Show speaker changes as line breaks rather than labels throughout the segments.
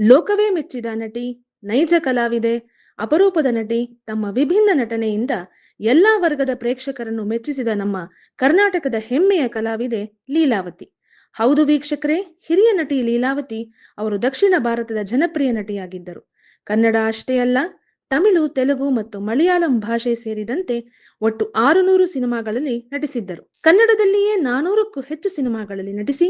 ಲೋಕವೇ ಮೆಚ್ಚಿದ ನಟಿ, ನೈಜ ಕಲಾವಿದೆ, ಅಪರೂಪದ ನಟಿ, ತಮ್ಮ ವಿಭಿನ್ನ ನಟನೆಯಿಂದ ಎಲ್ಲಾ ವರ್ಗದ ಪ್ರೇಕ್ಷಕರನ್ನು ಮೆಚ್ಚಿಸಿದ ನಮ್ಮ ಕರ್ನಾಟಕದ ಹೆಮ್ಮೆಯ ಕಲಾವಿದೆ ಲೀಲಾವತಿ. ಹೌದು ವೀಕ್ಷಕರೇ, ಹಿರಿಯ ನಟಿ ಲೀಲಾವತಿ ಅವರು ದಕ್ಷಿಣ ಭಾರತದ ಜನಪ್ರಿಯ ನಟಿಯಾಗಿದ್ದರು. ಕನ್ನಡ ಅಷ್ಟೇ ಅಲ್ಲ, ತಮಿಳು, ತೆಲುಗು ಮತ್ತು ಮಲಯಾಳಂ ಭಾಷೆ ಸೇರಿದಂತೆ ಒಟ್ಟು ಆರುನೂರು ಸಿನಿಮಾಗಳಲ್ಲಿ ನಟಿಸಿದ್ದರು. ಕನ್ನಡದಲ್ಲಿಯೇ ನಾನೂರಕ್ಕೂ ಹೆಚ್ಚು ಸಿನಿಮಾಗಳಲ್ಲಿ ನಟಿಸಿ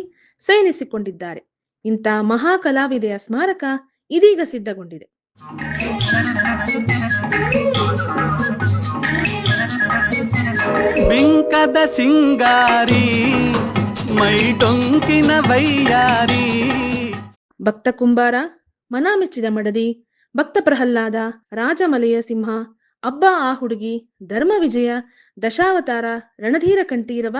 ಸೈನಿಸಿಕೊಂಡಿದ್ದಾರೆ ಇಂಥ ಮಹಾ ಕಲಾವಿದೆಯ ಸ್ಮಾರಕ ಇದೀಗ ಸಿದ್ಧಗೊಂಡಿದೆ.
ಬಿಂಕದ ಸಿಂಗಾರಿ ಮೈ ಡೊಂಕಿನ ವೈಯಾರಿ.
ಭಕ್ತ ಕುಂಬಾರ ಮನ ಮೆಚ್ಚಿದ ಮಡದಿ ಭಕ್ತ ಪ್ರಹ್ಲಾದ ರಾಜಮಲೆಯ ಸಿಂಹ ಅಬ್ಬ ಆ ಹುಡುಗಿ ಧರ್ಮ ವಿಜಯ ದಶಾವತಾರ ರಣಧೀರ ಕಂಠೀರವ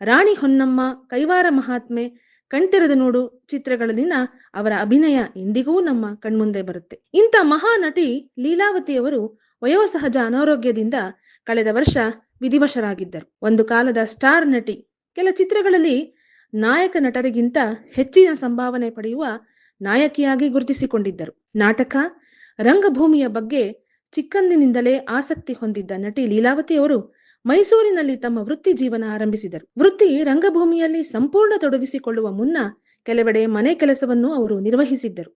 ರಾಣಿ ಹೊನ್ನಮ್ಮ ಕೈವಾರ ಮಹಾತ್ಮೆ ಕಣ್ತೆರೆದು ನೋಡು ಚಿತ್ರಗಳಲ್ಲಿನ ಅವರ ಅಭಿನಯ ಇಂದಿಗೂ ನಮ್ಮ ಕಣ್ಮುಂದೆ ಬರುತ್ತೆ. ಇಂಥ ಮಹಾ ನಟಿ ಲೀಲಾವತಿಯವರು ವಯೋಸಹಜ ಅನಾರೋಗ್ಯದಿಂದ ಕಳೆದ ವರ್ಷ ವಿಧಿವಶರಾಗಿದ್ದರು. ಒಂದು ಕಾಲದ ಸ್ಟಾರ್ ನಟಿ, ಕೆಲ ಚಿತ್ರಗಳಲ್ಲಿ ನಾಯಕ ನಟರಿಗಿಂತ ಹೆಚ್ಚಿನ ಸಂಭಾವನೆ ಪಡೆಯುವ ನಾಯಕಿಯಾಗಿ ಗುರುತಿಸಿಕೊಂಡಿದ್ದರು. ನಾಟಕ, ರಂಗಭೂಮಿಯ ಬಗ್ಗೆ ಚಿಕ್ಕಂದಿನಿಂದಲೇ ಆಸಕ್ತಿ ಹೊಂದಿದ್ದ ನಟಿ ಲೀಲಾವತಿಯವರು ಮೈಸೂರಿನಲ್ಲಿ ತಮ್ಮ ವೃತ್ತಿ ಜೀವನ ಆರಂಭಿಸಿದರು. ವೃತ್ತಿ ರಂಗಭೂಮಿಯಲ್ಲಿ ಸಂಪೂರ್ಣ ತೊಡಗಿಸಿಕೊಳ್ಳುವ ಮುನ್ನ ಕೆಲವೆಡೆ ಮನೆ ಕೆಲಸವನ್ನು ಅವರು ನಿರ್ವಹಿಸಿದ್ದರು.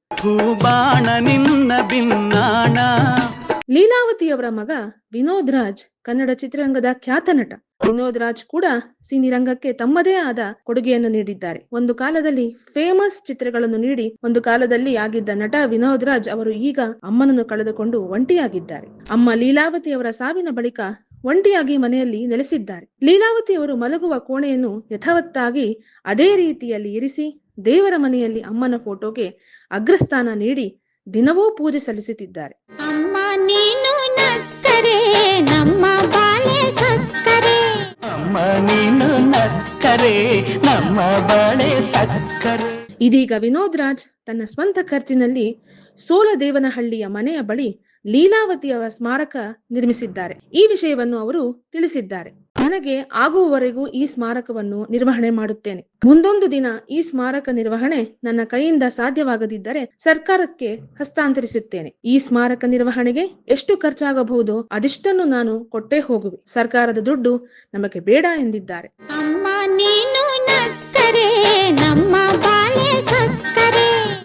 ಲೀಲಾವತಿಯವರ ಮಗ ವಿನೋದ್ ರಾಜ್ ಕನ್ನಡ ಚಿತ್ರರಂಗದ ಖ್ಯಾತ ನಟ. ವಿನೋದ್ ರಾಜ್ ಕೂಡ ಸಿನಿರಂಗಕ್ಕೆ ತಮ್ಮದೇ ಆದ ಕೊಡುಗೆಯನ್ನು ನೀಡಿದ್ದಾರೆ. ಒಂದು ಕಾಲದಲ್ಲಿ ಫೇಮಸ್ ಚಿತ್ರಗಳನ್ನು ನೀಡಿ ಒಂದು ಕಾಲದಲ್ಲಿ ಆಗಿದ್ದ ನಟ ವಿನೋದ್ ರಾಜ್ ಅವರು ಈಗ ಅಮ್ಮನನ್ನು ಕಳೆದುಕೊಂಡು ಒಂಟಿಯಾಗಿದ್ದಾರೆ. ಅಮ್ಮ ಲೀಲಾವತಿ ಅವರ ಸಾವಿನ ಬಳಿಕ ಒಂಟಿಯಾಗಿ ಮನೆಯಲ್ಲಿ ನೆಲೆಸಿದ್ದಾರೆ. ಲೀಲಾವತಿಯವರು ಮಲಗುವ ಕೋಣೆಯನ್ನು ಯಥಾವತ್ತಾಗಿ ಅದೇ ರೀತಿಯಲ್ಲಿ ಇರಿಸಿ ದೇವರ ಮನೆಯಲ್ಲಿ ಅಮ್ಮನ ಫೋಟೋಗೆ ಅಗ್ರಸ್ಥಾನ ನೀಡಿ ದಿನವೂ ಪೂಜೆ ಸಲ್ಲಿಸುತ್ತಿದ್ದಾರೆ.
ಅಮ್ಮ ನೀನು ನಕ್ಕರೆ ನಮ್ಮ ಬಾಳೆ ಸಕ್ಕರೆ.
ಅಮ್ಮ ನೀನು ನಕ್ಕರೆ ನಮ್ಮ ಬಾಳೆ ಸಕ್ಕರೆ.
ಇದೀಗ ವಿನೋದ್ ರಾಜ್ ತನ್ನ ಸ್ವಂತ ಖರ್ಚಿನಲ್ಲಿ ಸೋಲದೇವನಹಳ್ಳಿಯ ಮನೆಯ ಬಳಿ ಲೀಲಾವತಿಯವರ ಸ್ಮಾರಕ ನಿರ್ಮಿಸಿದ್ದಾರೆ. ಈ ವಿಷಯವನ್ನು ಅವರು ತಿಳಿಸಿದ್ದಾರೆ. ನನಗೆ ಆಗುವವರೆಗೂ ಈ ಸ್ಮಾರಕವನ್ನು ನಿರ್ವಹಣೆ ಮಾಡುತ್ತೇನೆ. ಮುಂದೊಂದು ದಿನ ಈ ಸ್ಮಾರಕ ನಿರ್ವಹಣೆ ನನ್ನ ಕೈಯಿಂದ ಸಾಧ್ಯವಾಗದಿದ್ದರೆ ಸರ್ಕಾರಕ್ಕೆ ಹಸ್ತಾಂತರಿಸುತ್ತೇನೆ. ಈ ಸ್ಮಾರಕ ನಿರ್ವಹಣೆಗೆ ಎಷ್ಟು ಖರ್ಚಾಗಬಹುದೋ ಅದಿಷ್ಟನ್ನು ನಾನು ಕೊಟ್ಟೇ ಹೋಗುವೆ. ಸರ್ಕಾರದ ದುಡ್ಡು ನಮಗೆ ಬೇಡ ಎಂದಿದ್ದಾರೆ.